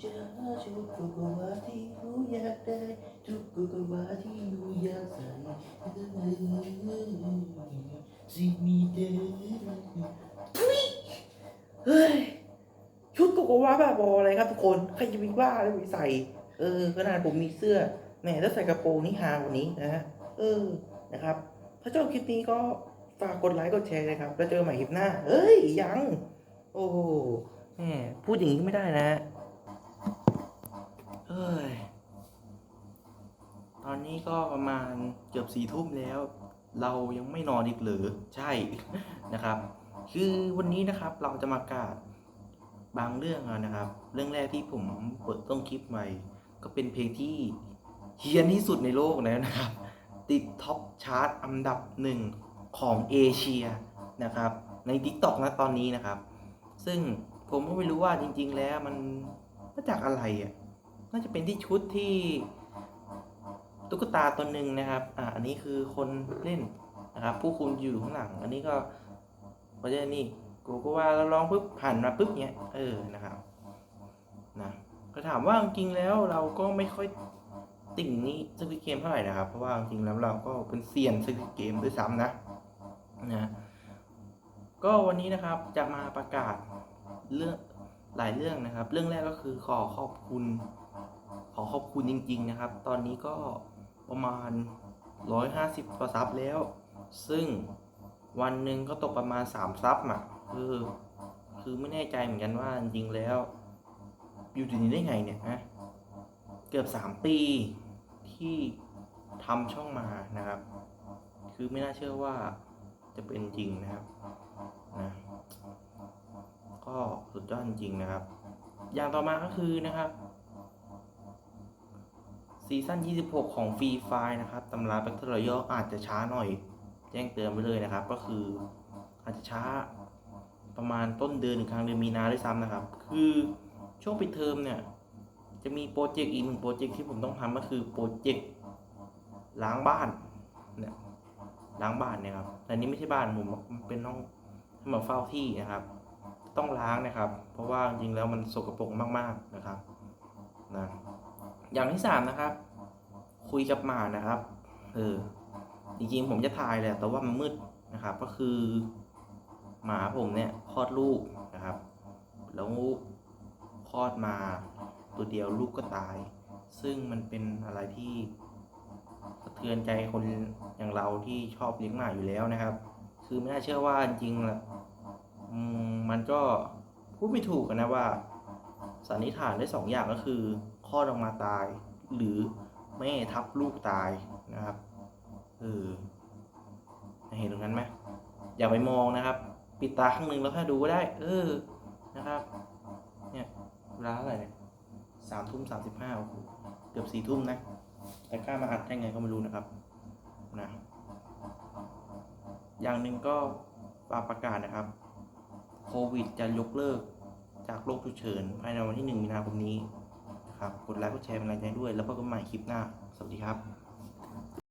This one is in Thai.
ชุดโกโกวาที่หนูอยากได้ชุดโกโกวาที่หนูอยากใส่สิมีเดทุยเฮ้ยชุดโกโกวาแบบบออะไรครับทุกคนใครจะมีบ้าแล้วไปใส่ เออขนาดผมมีเสื้อแหมถ้าใส่กระโปรงนี่ฮากว่านี้นะฮะเออนะครับ ถ้าชอบคลิปนี้ก็ฝากกดไลค์กดแชร์นะครับ แล้วเจอกันใหม่คลิปหน้าเฮ้ยยัง โอ้โหแหมพูดอย่างนี้ไม่ได้นะ เอ้ย ตอนนี้ก็ประมาณเกือบสี่ทุ่มแล้ว เรายังไม่นอนอีกหรือ ใช่นะครับ คือวันนี้นะครับเราจะมากาดบางเรื่องนะครับ เรื่องแรกที่ผมเปิดต้นคลิปไว้ก็เป็นเพลงที่เฮี้ยนที่สุดในโลกแล้วนะครับ ติดท็อปชาร์ตอันดับหนึ่งของเอเชียนะครับ ใน t ิ k t o k นะตอนนี้นะครับ ซึ่งผมก็ไม่รู้ว่าจริง ๆ แล้วมันมาจากอะไรอะ น่าจะเป็นที่ชุดที่ตุ๊กตาตัวหนึ่งนะครับ อ่า อันนี้คือคนเล่นนะครับ ผู้คุมอยู่ข้างหลัง อันนี้ก็ก็จะนี่กูก็ว่าเราลองปุ๊บผ่านมาปุ๊บเนี้ย เออ นะครับ นะก็ถามว่าจริงๆแล้วเราก็ไม่ค่อยติ่งนี้สวิเกมเท่าไหร่นะครับ เพราะว่าจริงๆแล้วเราก็เป็นเซียนสวิเกมด้วยซ้ำนะ นะ ก็วันนี้นะครับจะมาประกาศเรื่อง หลายเรื่องนะครับ เรื่องแรกก็คือขอขอบคุณ ขอขอบคุณจริง ๆ นะครับ ตอนนี้ก็ประมาณ 150กว่าซับแล้ว ซึ่งวันหนึ่งก็ตกประมาณ 3 ซับอะคือคือไม่แน่ใจเหมือนกันว่าจริงแล้ว อยู่ที่นี้ได้ไงเนี่ยฮะเกือบ 3 ปีที่ทำช่องมานะครับ คือไม่น่าเชื่อว่าจะเป็นจริงนะครับนะก็ ยอดจริงๆนะครับ อย่างต่อมาก็คือนะครับซีซั่น26 ของฟรีไฟนะครับตำราแบ t เ e อร์ y ย l อาจจะช้าหน่อย แจ้งเตือนไปเลยนะครับ ก็คืออาจจะช้าประมาณต้นเดือนหรือกลางเดือนมีนาด้วยซ้ำนะครับ คือช่วงปิดเทอมเนี่ย จะมีโปรเจกต์อีกหนึ่งโปรเจกต์ที่ผมต้องทำก็คือโปรเจกต์ล้างบ้านเนี่ยล้างบ้านเนี่ยครับแต่นี้ไม่ใช่บ้านผมมันเป็นน้องให้มาเฝ้าที่นะครับ ต้องล้างนะครับ เพราะว่าจริงๆแล้วมันสกปรกมากๆนะครับนะอย่างที่สามนะครับ คุยกับหมานะครับเออจริงๆผมจะถ่ายแหละแต่ว่ามันมืดนะครับ ก็คือหมาผมเนี่ยคลอดลูกนะครับ แล้วคลอดมาตัวเดียวลูกก็ตาย ซึ่งมันเป็นอะไรที่สะเทือนใจคนอย่างเราที่ชอบเลี้ยงหมาอยู่แล้วนะครับ คือไม่น่าเชื่อว่าจริงๆละ มันก็พูดไม่ถูกนะว่าสันนิษฐานได้สองอย่างก็คือคลอดออกมาตาย หรือแม่ทับลูกตายนะครับเออเห็นตรงนั้นไหมอย่าไปมองนะครับ ปิดตาข้างหนึ่งแล้วแค่ดูก็ได้ เออนะครับ เนี่ยเวลาเท่าไหร่เนี่ยสามทุ่มสามสิบห้าเกือบสี่ทุ่มนะ แต่กล้ามาอัดได้ไงก็ไม่รู้นะครับนะอย่างหนึ่งก็ฝากประกาศนะครับ วิดจะยกเลิกจากโรคฉุกเฉินภายในวันที่ 1 มีนาคมนี้ครับ กดไลค์ กดแชร์เป็นกำลังใจด้วย แล้วพบกันใหม่คลิปหน้า สวัสดีครับ